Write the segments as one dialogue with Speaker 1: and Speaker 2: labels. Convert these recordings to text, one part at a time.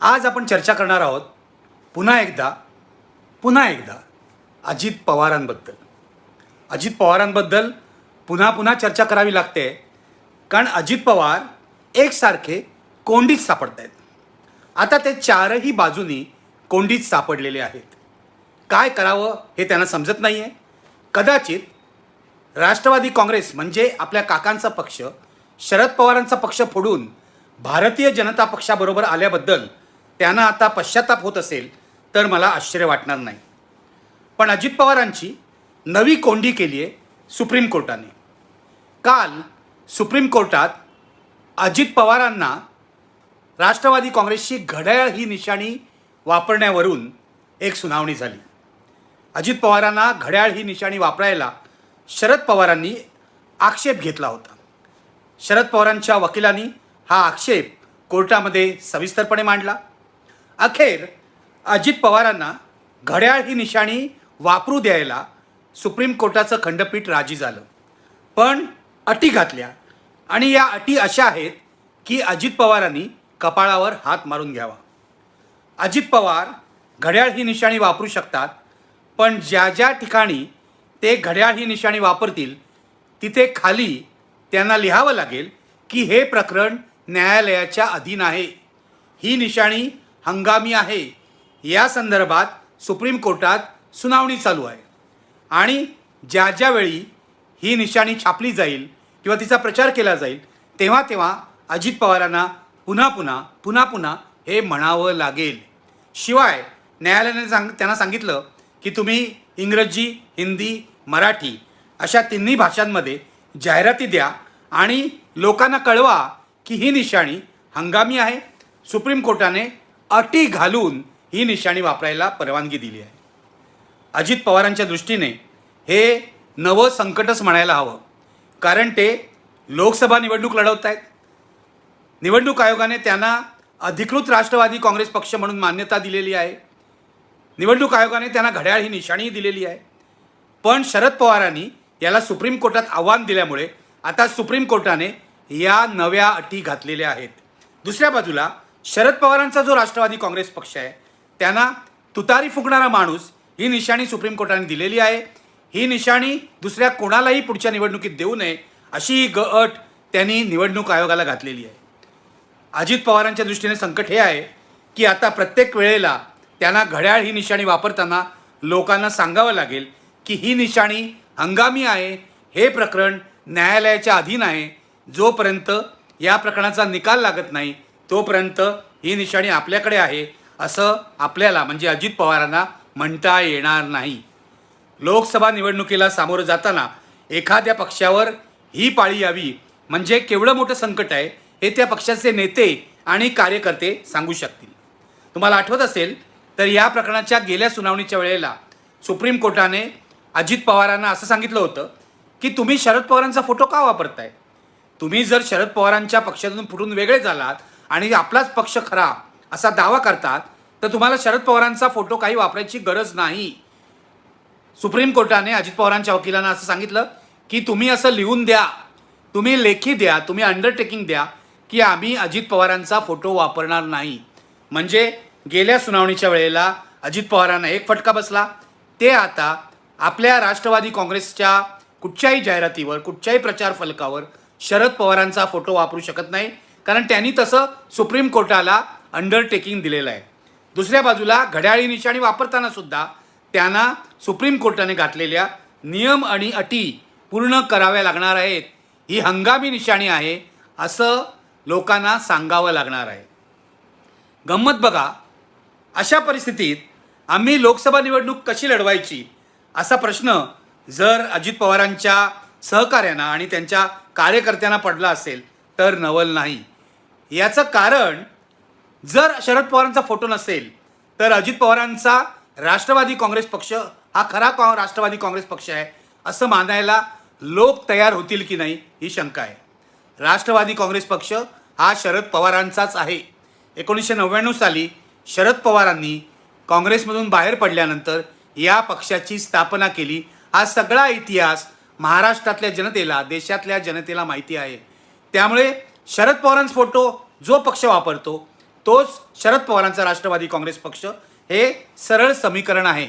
Speaker 1: आज आपण चर्चा करणार आहोत पुन्हा एकदा पुन्हा एकदा अजित पवारांबद्दल. अजित पवारांबद्दल पुन्हा पुन्हा चर्चा करावी लागते कारण अजित पवार एकसारखे कोंडीत सापडत आहेत आता ते चारही बाजूनी कोंडीत सापडलेले आहेत. काय करावं हे त्यांना समजत नाही आहे कदाचित राष्ट्रवादी काँग्रेस म्हणजे आपल्या काकांचा पक्ष शरद पवारांचा पक्ष फोडून भारतीय जनता पक्षाबरोबर आल्याबद्दल त्यांना आता पश्चाताप होत असेल तर मला आश्चर्य वाटणार नाही. पण अजित पवारांची नवी कोंडी केली आहे सुप्रीम कोर्टाने. काल सुप्रीम कोर्टात अजित पवारांना राष्ट्रवादी काँग्रेसची घड्याळ ही निशाणी वापरण्यावरून एक सुनावणी झाली. अजित पवारांना घड्याळ ही निशाणी वापरायला शरद पवारांनी आक्षेप घेतला होता. शरद पवारांच्या वकिलांनी हा आक्षेप कोर्टामध्ये सविस्तरपणे मांडला. अखेर अजित पवारांना घड्याळ ही निशाणी वापरू द्यायला सुप्रीम कोर्टाचं खंडपीठ राजी झालं. पण अटी घातल्या. आणि या अटी अशा आहेत की अजित पवारांनी कपाळावर हात मारून घ्यावा. अजित पवार घड्याळ ही निशाणी वापरू शकतात पण ज्या ज्या ठिकाणी ते घड्याळ ही निशाणी वापरतील तिथे खाली त्यांना लिहावं लागेल की हे प्रकरण न्यायालयाच्या अधीन आहे. ही निशाणी हंगामी आहे. या संदर्भात सुप्रीम कोर्टात सुनावणी चालू आहे. आणि ज्या ज्यावेळी ही निशाणी छापली जाईल किंवा तिचा प्रचार केला जाईल तेव्हा तेव्हा अजित पवारांना पुन्हा पुन्हा पुन्हा पुन्हा हे म्हणावं लागेल. शिवाय न्यायालयाने सांग त्यांना सांगितलं की तुम्ही इंग्रजी हिंदी मराठी अशा तिन्ही भाषांमध्ये जाहिराती द्या आणि लोकांना कळवा की ही निशाणी हंगामी आहे. सुप्रीम कोर्टाने अटी घालून ही निशाणी वापरायला परवानगी दिली आहे. अजित पवारांच्या दृष्टीने हे नवं संकटच म्हणायला हवं. कारण ते लोकसभा निवडणूक लढवत आहेत निवडणूक आयोगाने त्यांना अधिकृत राष्ट्रवादी काँग्रेस पक्ष म्हणून मान्यता दिलेली आहे. निवडणूक आयोगाने त्यांना घड्याळ ही निशाणीही दिलेली आहे. पण शरद पवारांनी याला सुप्रीम कोर्टात आव्हान दिल्यामुळे आता सुप्रीम कोर्टाने या नव्या अटी घातलेल्या आहेत. दुसऱ्या बाजूला शरद पवारांचा जो राष्ट्रवादी काँग्रेस पक्ष आहे त्यांना तुतारी फुकणारा माणूस ही निशाणी सुप्रीम कोर्टाने दिलेली आहे. ही निशाणी दुसऱ्या कोणालाही पुढच्या निवडणुकीत देऊ नये अशी ही ग अट त्यांनी निवडणूक आयोगाला घातलेली आहे. अजित पवारांच्या दृष्टीने संकट हे आहे की आता प्रत्येक वेळेला त्यांना घड्याळ ही निशाणी वापरताना लोकांना सांगावं लागेल की ही निशाणी हंगामी आहे हे प्रकरण न्यायालयाच्या अधीन आहे जोपर्यंत या प्रकरणाचा निकाल लागत नाही तोपर्यंत ही निशाणी आपल्याकडे आहे असं आपल्याला म्हणजे अजित पवारांना म्हणता येणार नाही. लोकसभा निवडणुकीला सामोरं जाताना एखाद्या पक्षावर ही पाळी यावी म्हणजे केवढं मोठं संकट आहे हे त्या पक्षाचे नेते आणि कार्यकर्ते सांगू शकतील. तुम्हाला आठवत असेल तर या प्रकरणाच्या गेल्या सुनावणीच्या वेळेला सुप्रीम कोर्टाने अजित पवारांना असं सांगितलं होतं की तुम्ही शरद पवारांचा फोटो का वापरताय? तुम्ही जर शरद पवारांच्या पक्षातून फुटून वेगळे झालात आणि आपलाच पक्ष खरा असा दावा करतात तर तुम्हाला शरद पवारांचा फोटो काही वापरायची गरज नाही. सुप्रीम कोर्टाने अजित पवारांच्या वकिलांना असं सांगितलं की तुम्ही असं लिहून द्या तुम्ही लेखी द्या तुम्ही अंडरटेकिंग द्या की आम्ही अजित पवारांचा फोटो वापरणार नाही. म्हणजे गेल्या सुनावणीच्या वेळेला अजित पवारांना एक फटका बसला. ते आता आपल्या राष्ट्रवादी काँग्रेसच्या कुठच्याही जाहिरातीवर कुठच्याही प्रचार फलकावर शरद पवारांचा फोटो वापरू शकत नाही. कारण त्यांनी तसं सुप्रीम कोर्टाला अंडरटेकिंग दिलेलं आहे. दुसऱ्या बाजूला घड्याळी निशाणी वापरताना सुद्धा त्यांना सुप्रीम कोर्टाने घातलेल्या नियम आणि अटी पूर्ण कराव्या लागणार आहेत. ही हंगामी निशाणी आहे असं लोकांना सांगावं लागणार आहे. गंमत बघा अशा परिस्थितीत आम्ही लोकसभा निवडणूक कशी लढवायची असा प्रश्न जर अजित पवारांच्या सहकार्यांना आणि त्यांच्या कार्यकर्त्यांना पडला असेल तर नवल नाही. याचं कारण जर शरद पवारांचा फोटो नसेल तर अजित पवारांचा राष्ट्रवादी काँग्रेस पक्ष हा खरा काँ राष्ट्रवादी काँग्रेस पक्ष आहे असं मानायला लोक तयार होतील की नाही ही शंका आहे. राष्ट्रवादी काँग्रेस पक्ष हा शरद पवारांचाच आहे. एकोणीसशे नव्याण्णव साली शरद पवारांनी काँग्रेसमधून बाहेर पडल्यानंतर या पक्षाची स्थापना केली. हा सगळा इतिहास महाराष्ट्रातल्या जनतेला देशातल्या जनतेला माहिती आहे. त्यामुळे शरद पवारांचा फोटो जो पक्ष वापरतो तोच शरद पवारांचा राष्ट्रवादी काँग्रेस पक्ष. हे सरळ समीकरण आहे.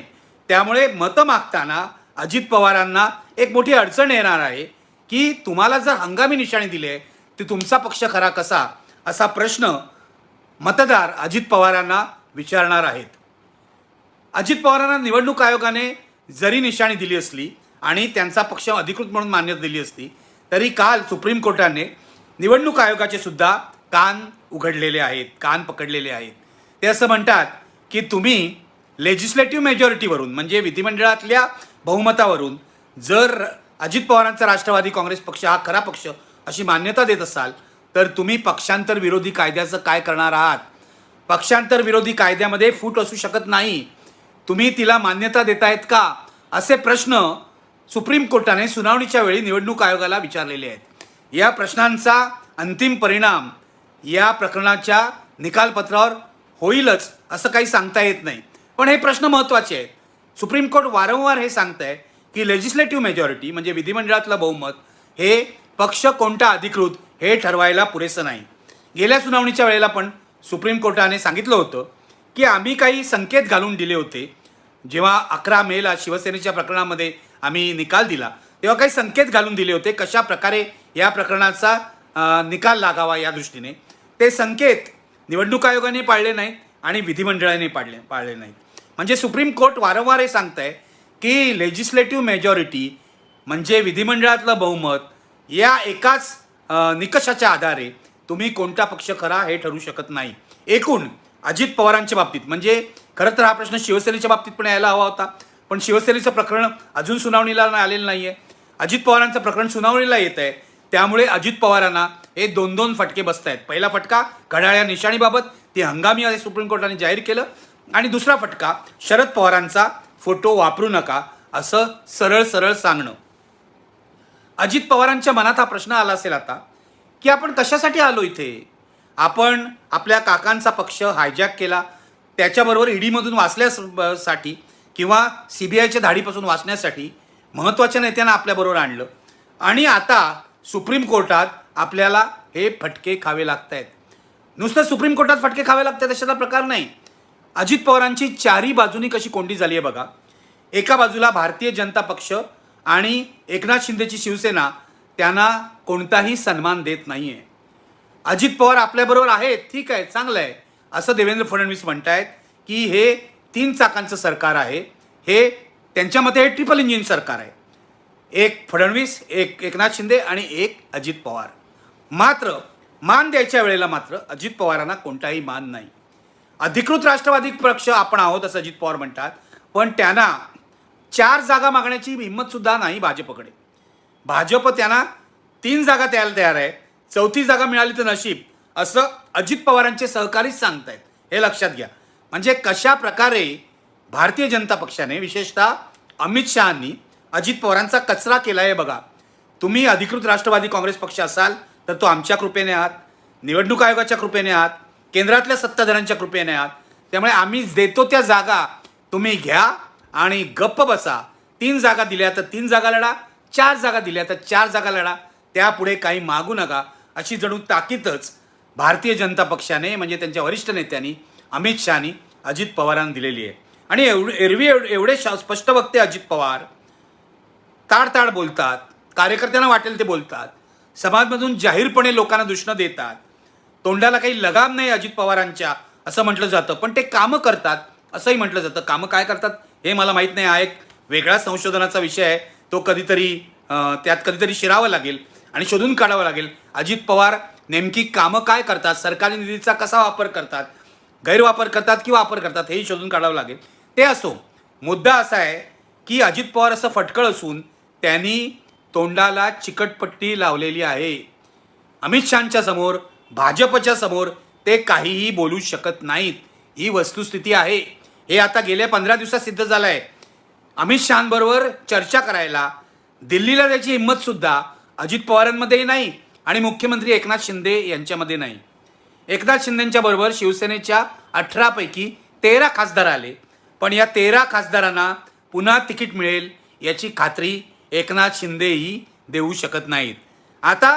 Speaker 1: त्यामुळे मतं मागताना अजित पवारांना एक मोठी अडचण येणार आहे की तुम्हाला जर हंगामी निशाणी दिली आहे तुमचा पक्ष खरा कसा? असा प्रश्न मतदार अजित पवारांना विचारणार आहेत. अजित पवारांना निवडणूक आयोगाने जरी निशाणी दिली असली आणि त्यांचा पक्ष अधिकृत म्हणून मान्यता दिली असती तरी काल सुप्रीम कोर्टाने निवडणूक आयोगाचे सुद्धा कान उघडलेले आहेत कान पकडलेले आहेत. ते असं म्हणतात की तुम्ही लेजिस्लेटिव्ह मेजॉरिटीवरून म्हणजे विधिमंडळातल्या बहुमतावरून जर अजित पवारांचा राष्ट्रवादी काँग्रेस पक्ष हा खरा पक्ष अशी मान्यता देत असाल तर तुम्ही पक्षांतर विरोधी कायद्याचं काय करणार आहात? पक्षांतर विरोधी कायद्यामध्ये फूट असू शकत नाही. तुम्ही तिला मान्यता देतायत का? असे प्रश्न सुप्रीम कोर्टाने सुनावणीच्या वेळी निवडणूक आयोगाला विचारलेले आहेत. या प्रश्नांचा अंतिम परिणाम या प्रकरणाच्या निकालपत्रावर होईलच असं काही सांगता येत नाही. पण हे प्रश्न महत्त्वाचे आहेत. सुप्रीम कोर्ट वारंवार हे सांगत आहे की लेजिस्लेटिव्ह मेजॉरिटी म्हणजे विधिमंडळातलं बहुमत हे पक्ष कोणता अधिकृत हे ठरवायला पुरेसं नाही. गेल्या सुनावणीच्या वेळेला पण सुप्रीम कोर्टाने सांगितलं होतं की आम्ही काही संकेत घालून दिले होते. जेव्हा अकरा मेला शिवसेनेच्या प्रकरणामध्ये आम्ही निकाल दिला तेव्हा काही संकेत घालून दिले होते कशा प्रकारे या प्रकरणाचा निकाल लागावा या दृष्टीने. ते संकेत निवडणूक आयोगाने पाळले नाहीत आणि विधिमंडळाने पाळले पाळले नाहीत. म्हणजे सुप्रीम कोर्ट वारंवार हे सांगत आहे की लेजिस्लेटिव्ह मेजॉरिटी म्हणजे विधिमंडळातलं बहुमत या एकाच निकषाच्या आधारे तुम्ही कोणता पक्ष खरा हे ठरू शकत नाही. एकूण अजित पवारांच्या बाबतीत म्हणजे खरं तर हा प्रश्न शिवसेनेच्या बाबतीत पण यायला हवा होता पण शिवसेनेचं प्रकरण अजून सुनावणीला आलेलं नाही आहे अजित पवारांचं प्रकरण सुनावणीला येत आहे त्यामुळे अजित पवारांना हे दोन दोन फटके बसत आहेत पहिला फटका घड्याळ्या निशाणीबाबत ती हंगामी आहे सुप्रीम कोर्टाने जाहीर केलं. आणि दुसरा फटका शरद पवारांचा फोटो वापरू नका असं सरळ सरळ सांगणं. अजित पवारांच्या मनात हा प्रश्न आला असेल आता की आपण कशासाठी आलो इथे? आपण आपल्या काकांचा पक्ष हायजॅक केला त्याच्याबरोबर ईडीमधून वाचल्यासाठी किंवा सी बी आयच्या धाडीपासून वाचण्यासाठी महत्त्वाच्या नेत्यांना आपल्याबरोबर आणलं. आणि आता सुप्रीम कोर्टात आपल्याला हे फटके खावे लागत आहेत नुसतं सुप्रीम कोर्टात फटके खावे लागतात अशाचा प्रकार नाही. अजित पवारांची चारी बाजूनी कशी कोंडी झाली आहे बघा. एका बाजूला भारतीय जनता पक्ष आणि एकनाथ शिंदेची शिवसेना त्यांना कोणताही सन्मान देत नाही आहे अजित पवार आपल्याबरोबर आहेत ठीक आहे चांगलं आहे. असं देवेंद्र फडणवीस म्हणतायत की हे तीन चाकांचं सरकार आहे. हे त्यांच्या मते हे ट्रिपल इंजिन सरकार आहे. एक फडणवीस एक एकनाथ शिंदे आणि एक अजित पवार. मात्र मान द्यायच्या वेळेला मात्र अजित पवारांना कोणताही मान नाही. अधिकृत राष्ट्रवादी पक्ष आपण आहोत असं अजित पवार म्हणतात. पण त्यांना चार जागा मागण्याची हिंमतसुद्धा नाही भाजपकडे. भाजप त्यांना तीन जागा द्यायला तयार आहे. चौथी जागा मिळाली तर नशीब असं अजित पवारांचे सहकारीच सांगतायत. हे लक्षात घ्या. म्हणजे कशा प्रकारे भारतीय जनता पक्षाने विशेषतः अमित शहानी अजित पवारांचा कचरा केला आहे बघा. तुम्ही अधिकृत राष्ट्रवादी काँग्रेस पक्ष असाल तर तो आमच्या कृपेने आहात निवडणूक आयोगाच्या कृपेने आहात केंद्रातल्या सत्ताधाऱ्यांच्या कृपेने आहात. त्यामुळे आम्ही देतो त्या जागा तुम्ही घ्या आणि गप्प बसा. तीन जागा दिल्या तर तीन जागा लढा चार जागा दिल्या तर चार जागा लढा. त्यापुढे काही मागू नका. अशी जणू ताकीदच भारतीय जनता पक्षाने म्हणजे त्यांच्या वरिष्ठ नेत्यांनी अमित शहानी अजित पवारांना दिलेली आहे. आणि एवढे एरवी एवढे एवढे शा- स्पष्ट वक्ते अजित पवार ताड बोलतात कार्यकर्त्यांना वाटेल ते बोलतात समाजमधून जाहीरपणे लोकांना दुष्ण देतात. तोंडाला काही लगाम नाही अजित पवारांच्या असं म्हटलं जातं. पण ते कामं करतात असंही म्हटलं जातं. कामं काय करतात हे मला माहीत नाही. हा एक वेगळा संशोधनाचा विषय आहे. तो कधीतरी त्यात कधीतरी शिरावं लागेल आणि शोधून काढावं लागेल. अजित पवार नेमकी कामं काय करतात? सरकारी निधीचा कसा वापर करतात? गैरवापर करतात की वापर करतात? हेही शोधून काढावं लागेल. ते असो. मुद्दा असा आहे की अजित पवार असं फटकळ असून त्यांनी तोंडाला चिकटपट्टी लावलेली आहे. अमित शहाच्या समोर भाजपच्या समोर ते काहीही बोलू शकत नाहीत. ही वस्तुस्थिती आहे. हे आता गेल्या पंधरा दिवसात सिद्ध झालं आहे अमित शहाबरोबर चर्चा करायला दिल्लीला त्याची हिंमतसुद्धा अजित पवारांमध्येही नाही आणि मुख्यमंत्री एकनाथ शिंदे यांच्यामध्ये नाही. एकनाथ शिंदेच्या बरोबर शिवसेनेच्या अठरापैकी तेरा खासदार आले. पण या तेरा खासदारांना पुन्हा तिकीट मिळेल याची खात्री एकनाथ शिंदेही देऊ शकत नाहीत. आता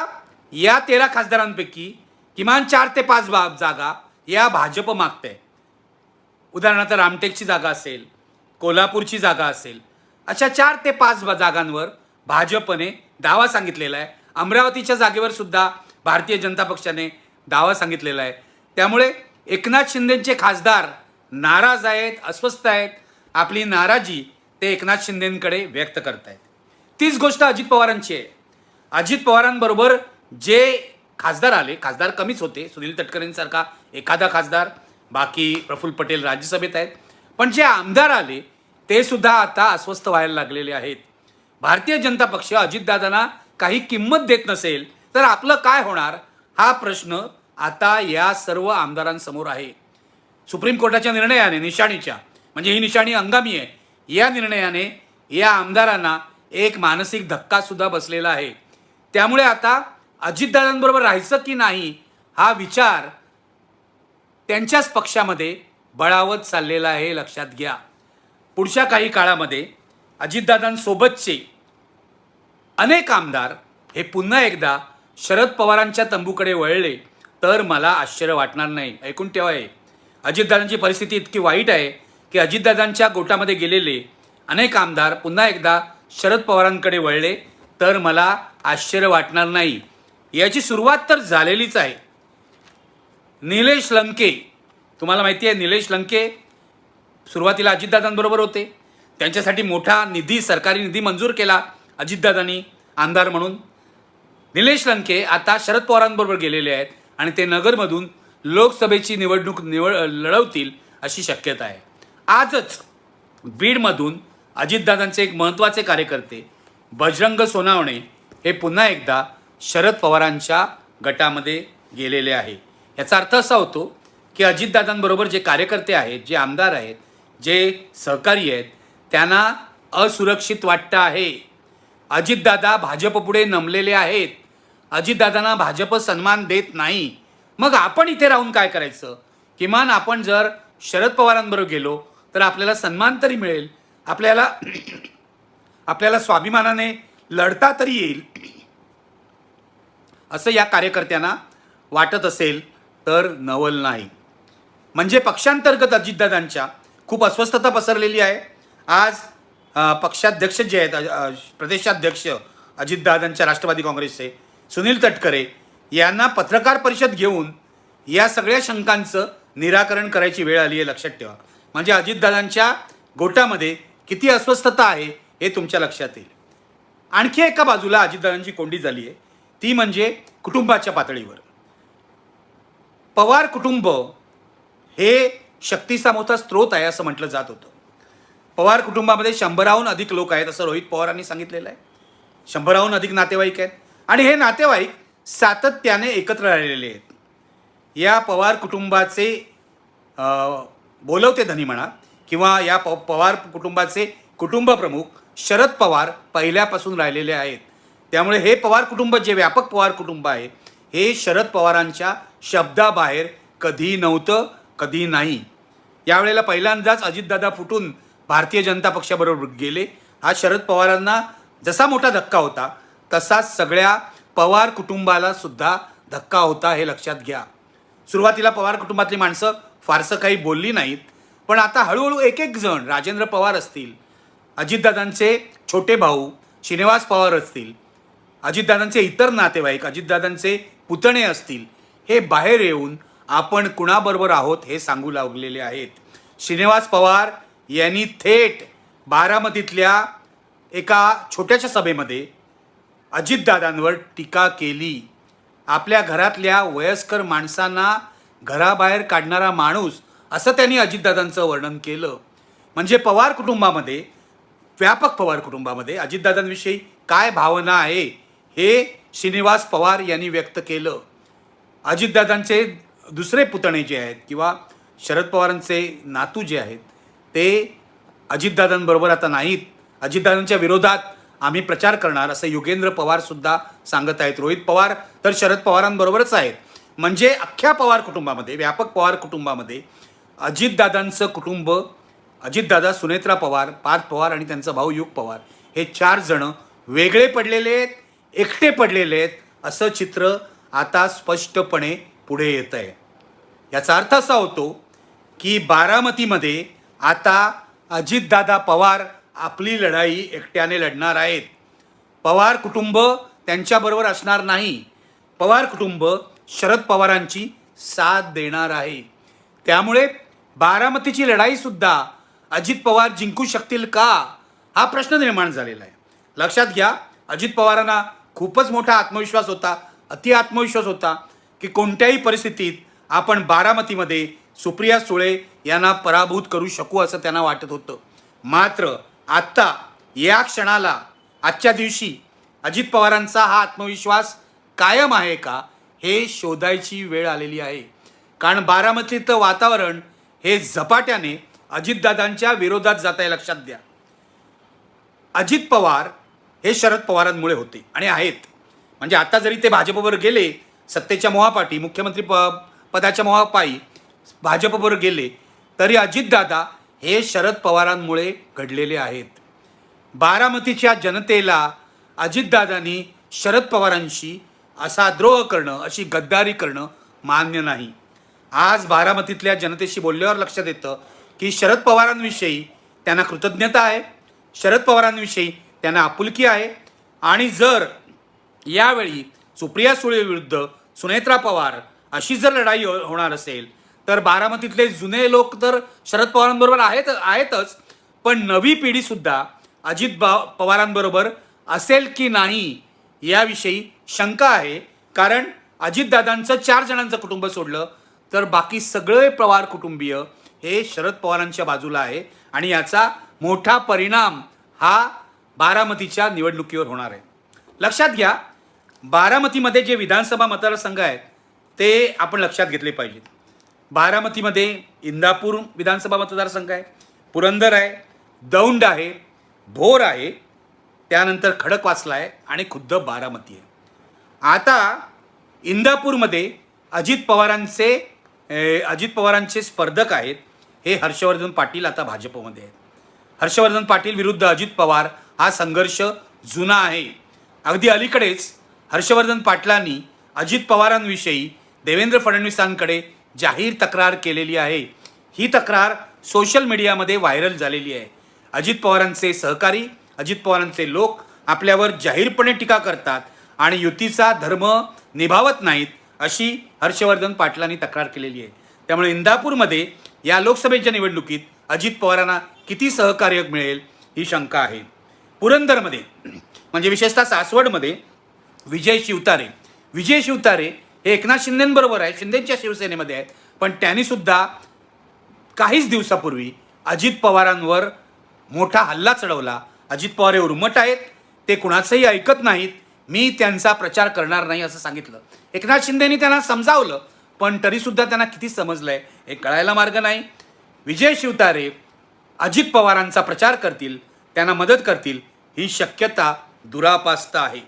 Speaker 1: या तेरा खासदारांपैकी किमान चार ते पाच बा जागा या भाजप मागते उदाहरणार्थ रामटेकची जागा असेल कोल्हापूरची जागा असेल अशा चार ते पाच जागांवर भाजपने दावा सांगितलेला आहे. अमरावतीच्या जागेवर सुद्धा भारतीय जनता पक्षाने दावा सांगितलेला आहे. त्यामुळे एकनाथ शिंदेचे खासदार नाराज आहेत अस्वस्थ आहेत. आपली नाराजी ते एकनाथ शिंदेंकडे व्यक्त करत आहेत तीच गोष्ट अजित पवारांची आहे. अजित पवारांबरोबर जे खासदार आले खासदार कमीच होते सुनील तटकरेंसारखा एखादा खासदार बाकी प्रफुल्ल पटेल राज्यसभेत आहेत. पण जे आमदार आले ते सुद्धा आता अस्वस्थ व्हायला लागलेले आहेत. भारतीय जनता पक्ष अजितदादांना काही किंमत देत नसेल तर आपलं काय होणार? हा प्रश्न आता या सर्व आमदारांसमोर आहे. सुप्रीम कोर्टाच्या निर्णयाने निशाणीच्या म्हणजे ही निशाणी हंगामी आहे या निर्णयाने या आमदारांना एक मानसिक धक्का सुद्धा बसलेला आहे. त्यामुळे आता अजितदादांबरोबर राहायचं की नाही हा विचार त्यांच्याच पक्षामध्ये बळावत चाललेला आहे लक्षात घ्या. पुढच्या काही काळामध्ये अजितदादांसोबतचे अनेक आमदार हे पुन्हा एकदा शरद पवारांच्या तंबूकडे वळले तर मला आश्चर्य वाटणार नाही. ऐकून ठेवा हे. अजितदादांची परिस्थिती इतकी वाईट आहे की अजितदादांच्या गोटामध्ये गेलेले अनेक आमदार पुन्हा एकदा शरद पवारांकडे वळले तर मला आश्चर्य वाटणार नाही. याची सुरुवात तर झालेलीच आहे. निलेश लंके तुम्हाला माहिती आहे निलेश लंके सुरुवातीला अजितदादांबरोबर होते. त्यांच्यासाठी मोठा निधी सरकारी निधी मंजूर केला अजितदादांनी आमदार म्हणून. निलेश लंके आता शरद पवारांबरोबर गेलेले आहेत आणि ते नगरमधून लोकसभेची निवडणूक निवड लढवतील अशी शक्यता आहे. आजच बीडमधून अजितदादांचे एक महत्त्वाचे कार्यकर्ते बजरंग सोनावणे हे पुन्हा एकदा शरद पवारांच्या गटामध्ये गेलेले आहे. याचा अर्थ असा होतो की अजितदादांबरोबर जे कार्यकर्ते आहेत जे आमदार आहेत जे सहकारी आहेत त्यांना असुरक्षित वाटतं आहे. अजितदादा भाजपपुढे नमलेले आहेत. अजितदादांना भाजप सन्मान देत नाही. मग आपण इथे राहून काय करायचं? किमान आपण जर शरद पवारांबरोबर गेलो तर आपल्याला सन्मान तरी मिळेल. आपल्याला आपल्याला स्वाभिमानाने लढता तरी येईल असं या कार्यकर्त्यांना वाटत असेल तर नवल नाही. म्हणजे पक्षांतर्गत अजितदादांच्या खूप अस्वस्थता पसरलेली आहे. आज पक्षाध्यक्ष जे आहेत प्रदेशाध्यक्ष अजितदादांच्या राष्ट्रवादी काँग्रेसचे सुनील तटकरे यांना पत्रकार परिषद घेऊन या सगळ्या शंकांचं निराकरण करायची वेळ आली आहे लक्षात ठेवा. म्हणजे अजितदादांच्या गोटामध्ये किती अस्वस्थता आहे हे तुमच्या लक्षात येईल. आणखी एका बाजूला अजितदादांची कोंडी झाली आहे. ती म्हणजे कुटुंबाच्या पातळीवर. पवार कुटुंब हे शक्तीचा मोठा स्रोत आहे असं म्हटलं जात होतं. पवार कुटुंबामध्ये शंभराहून अधिक लोक आहेत असं रोहित पवारांनी सांगितलेलं आहे. शंभराहून अधिक नातेवाईक आहेत. आणि हे नातेवाईक सातत्याने एकत्र राहिलेले आहेत. या पवार कुटुंबाचे बोलवते धनी म्हणा किंवा या प पवार कुटुंबाचे कुटुंब प्रमुख शरद पवार पहिल्यापासून राहिलेले आहेत. त्यामुळे हे पवार कुटुंब जे व्यापक पवार कुटुंब आहे हे शरद पवारांच्या शब्दाबाहेर कधी नव्हतं कधी नाही. यावेळेला पहिल्यांदाच अजितदादा फुटून भारतीय जनता पक्षाबरोबर गेले. हा शरद पवारांना जसा मोठा धक्का होता तसाच सगळ्या पवार कुटुंबाला सुद्धा धक्का होता हे लक्षात घ्या. सुरुवातीला पवार कुटुंबातली माणसं फारसं काही बोलली नाहीत पण आता हळूहळू एक एक जण राजेंद्र पवार असतील अजितदादांचे छोटे भाऊ श्रीनिवास पवार असतील अजितदादांचे इतर नातेवाईक अजितदादांचे पुतणे असतील हे बाहेर येऊन आपण कुणाबरोबर आहोत हे सांगू लागलेले आहेत. श्रीनिवास पवार यांनी थेट बारामतीतल्या एका छोट्याशा सभेमध्ये अजितदादांवर टीका केली. आपल्या घरातल्या वयस्कर माणसांना घराबाहेर काढणारा माणूस असं त्यांनी अजितदादांचं वर्णन केलं. म्हणजे पवार कुटुंबामध्ये व्यापक पवार कुटुंबामध्ये अजितदादांविषयी काय भावना आहे हे श्रीनिवास पवार यांनी व्यक्त केलं. अजितदादांचे दुसरे पुतणे जे आहेत किंवा शरद पवारांचे नातू जे आहेत ते अजितदादांबरोबर आता नाहीत. अजितदादांच्या विरोधात आम्ही प्रचार करणार असं युगेंद्र पवारसुद्धा सांगत आहेत. रोहित पवार तर शरद पवारांबरोबरच आहेत. म्हणजे अख्ख्या पवार कुटुंबामध्ये व्यापक पवार कुटुंबामध्ये अजितदादांचं कुटुंब अजितदादा सुनेत्रा पवार पार्थ पवार आणि त्यांचा भाऊ युग पवार हे चार जण वेगळे पडलेले आहेत एकटे पडलेले आहेत असं चित्र आता स्पष्टपणे पुढे येत आहे. याचा अर्थ असा होतो की बारामतीमध्ये आता अजितदादा पवार आपली लढाई एकट्याने लढणार आहेत. पवार कुटुंब त्यांच्याबरोबर असणार नाही. पवार कुटुंब शरद पवारांची साथ देणार आहे. त्यामुळे बारामतीची लढाईसुद्धा अजित पवार जिंकू शकतील का हा प्रश्न निर्माण झालेला आहे. लक्षात घ्या अजित पवारांना खूपच मोठा आत्मविश्वास होता अति आत्मविश्वास होता की कोणत्याही परिस्थितीत आपण बारामतीमध्ये सुप्रिया सुळे यांना पराभूत करू शकू असं त्यांना वाटत होतं. मात्र आत्ता या क्षणाला आजच्या दिवशी अजित पवारांचा हा आत्मविश्वास कायम आहे का हे शोधायची वेळ आलेली आहे. कारण बारामतीचं वातावरण हे झपाट्याने अजितदादांच्या विरोधात जात आहे लक्षात द्या. अजित पवार हे शरद पवारांमुळे होते आणि आहेत. म्हणजे आता जरी ते भाजपवर गेले सत्तेच्या मोहापाटी मुख्यमंत्री प पदाच्या मोहापायी भाजपवर गेले तरी अजितदादा हे शरद पवारांमुळे घडलेले आहेत. बारामतीच्या जनतेला अजितदादांनी शरद पवारांशी असा द्रोह करणं अशी गद्दारी करणं मान्य नाही. आज बारामतीतल्या जनतेशी बोलल्यावर लक्षात येतं की शरद पवारांविषयी त्यांना कृतज्ञता आहे. शरद पवारांविषयी त्यांना आपुलकी आहे. आणि जर यावेळी सुप्रिया सुळे विरुद्ध सुनेत्रा पवार अशी जर लढाई हो- होणार असेल तर बारामतीतले जुने लोक तर शरद पवारांबरोबर आहेत आहेतच. पण नवी पिढीसुद्धा अजित बा पवारांबरोबर असेल की नाही याविषयी शंका आहे. कारण अजितदादांचं चार जणांचं कुटुंब सोडलं तर बाकी सगळे पवार कुटुंबीय हे शरद पवारांच्या बाजूला आहे आणि याचा मोठा परिणाम हा बारामतीच्या निवडणुकीवर होणार आहे. लक्षात घ्या बारामतीमध्ये जे विधानसभा मतदारसंघ आहेत ते आपण लक्षात घेतले पाहिजेत. बारामतीमध्ये इंदापूर विधानसभा मतदारसंघ आहे पुरंदर आहे दौंड आहे भोर आहे त्यानंतर खडकवासला आहे आणि खुद्द बारामती आहे. आता इंदापूरमध्ये अजित पवारांचे अजित पवारांचे स्पर्धक आहेत हे हर्षवर्धन पाटील आता भाजपमध्ये आहेत. हर्षवर्धन पाटील विरुद्ध अजित पवार हा संघर्ष जुना आहे. अगदी अलीकडेच हर्षवर्धन पाटलांनी अजित पवारांविषयी देवेंद्र फडणवीसांकडे जाहीर तक्रार केलेली आहे. ही तक्रार सोशल मीडियामध्ये व्हायरल झालेली आहे. अजित पवारांचे सहकारी अजित पवारांचे लोक आपल्यावर जाहीरपणे टीका करतात आणि युतीचा धर्म निभावत नाहीत अशी हर्षवर्धन पाटलांनी तक्रार केलेली आहे. त्यामुळे इंदापूरमध्ये या लोकसभेच्या निवडणुकीत अजित पवारांना किती सहकार्य मिळेल ही शंका आहे. पुरंदरमध्ये म्हणजे विशेषतः सासवडमध्ये विजय शिवतारे. विजय शिवतारे हे एकनाथ शिंदेंबरोबर आहे शिंदेच्या शिवसेनेमध्ये आहेत पण त्यांनीसुद्धा काहीच दिवसापूर्वी अजित पवारांवर मोठा हल्ला चढवला. अजित पवार हे उर्मट आहेत ते कुणाचंही ऐकत नाहीत मी त्यांचा प्रचार करणार नाही असं सांगितलं. एकनाथ शिंदेनी त्यांना समजावलं पण तरीसुद्धा त्यांना किती समजलंय हे कळायला मार्ग नाही. विजय शिवतारे अजित पवारांचा प्रचार करतील त्यांना मदत करतील ही शक्यता दुरापास्त आहे.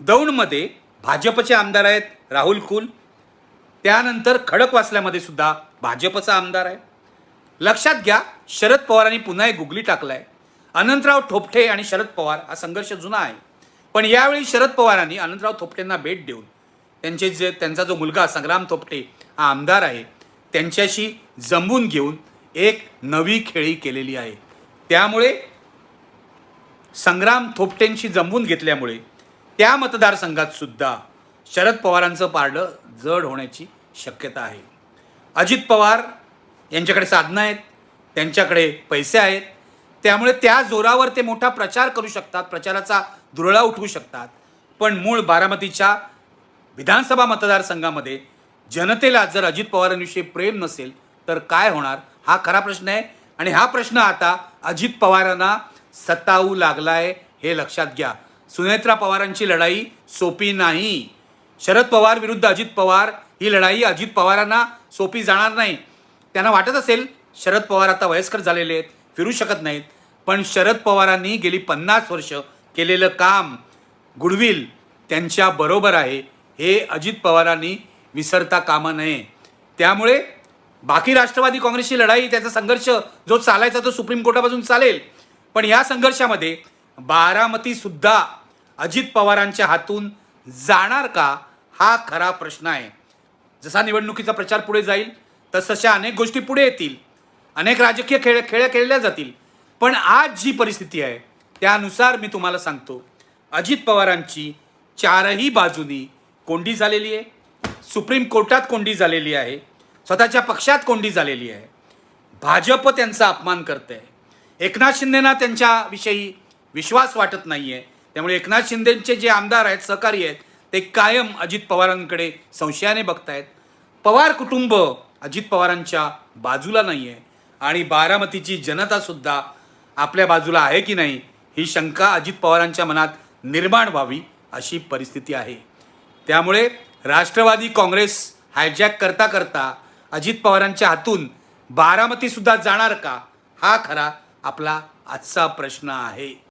Speaker 1: दौंडमध्ये भाजपचे आमदार आहेत राहुल कुल त्यानंतर खडकवासल्यामध्ये सुद्धा भाजपचा आमदार आहे. लक्षात घ्या शरद पवारांनी पुन्हा एक गुगली टाकलाय. अनंतराव ठोपठे आणि शरद पवार हा संघर्ष जुना आहे. पण यावेळी शरद पवारांनी अनंतराव थोपटेंना भेट देऊन त्यांचे जे त्यांचा जो मुलगा संग्राम थोपटे हा आमदार आहे त्यांच्याशी जमवून घेऊन एक नवी खेळी केलेली आहे. त्यामुळे संग्राम थोपटेंशी जमवून घेतल्यामुळे त्या मतदारसंघात सुद्धा शरद पवारांचं पारडं जड होण्याची शक्यता आहे. अजित पवार यांच्याकडे साधनं आहेत त्यांच्याकडे पैसे आहेत त्यामुळे त्या जोरावर ते मोठा प्रचार करू शकतात प्रचाराचा धुरळा उठवू शकतात. पण मूळ बारामतीच्या विधानसभा मतदारसंघामध्ये जनतेला जर अजित पवारांविषयी प्रेम नसेल तर काय होणार? हा खरा प्रश्न आहे. आणि हा प्रश्न आता अजित पवारांना सतावू लागला आहे हे लक्षात घ्या. सुनेत्रा पवारांची लढाई सोपी नाही. शरद पवार विरुद्ध अजित पवार ही लढाई अजित पवारांना सोपी जाणार नाही. त्यांना वाटत असेल शरद पवार आता वयस्कर झालेले आहेत फिरू शकत नाहीत. पण शरद पवारांनी गेली पन्नास वर्ष केलेलं काम गुडविल त्यांच्या बरोबर आहे. हे अजित पवारांनी विसरता कामा नये. त्यामुळे बाकी राष्ट्रवादी काँग्रेसची लढाई त्याचा संघर्ष जो चालायचा तो सुप्रीम कोर्टापासून चालेल. पण या संघर्षामध्ये बारामतीसुद्धा अजित पवारांच्या हातून जाणार का हा खरा प्रश्न आहे. जसा निवडणुकीचा प्रचार पुढे जाईल तसशा अनेक गोष्टी पुढे येतील. अनेक राजकीय खेळ खेळ्या खेळल्या जातील. पण आज जी परिस्थिती आहे त्यानुसार मी तुम्हाला सांगतो. अजित पवारांची चारही बाजूनी कोंडी झालेली आहे. सुप्रीम कोर्टात कोंडी झालेली आहे. स्वतःच्या पक्षात कोंडी झालेली आहे. भाजप त्यांचा अपमान करते एकनाथ शिंदेना त्यांच्याविषयी विश्वास वाटत नाही आहे त्यामुळे एकनाथ शिंदेचे जे आमदार आहेत सहकारी आहेत ते कायम अजित पवारांकडे संशयाने बघतायत. पवार कुटुंब अजित पवारांच्या बाजूला नाही आहे आणि बारामतीची जनतासुद्धा आपल्या बाजूला आहे की नाही ही शंका अजित पवारांच्या मनात निर्माण व्हावी अशी परिस्थिती आहे. त्यामुळे राष्ट्रवादी काँग्रेस हायजॅक करता करता अजित पवारांच्या हातून बारामतीसुद्धा जाणार का? हा खरा आपला आजचा प्रश्न आहे.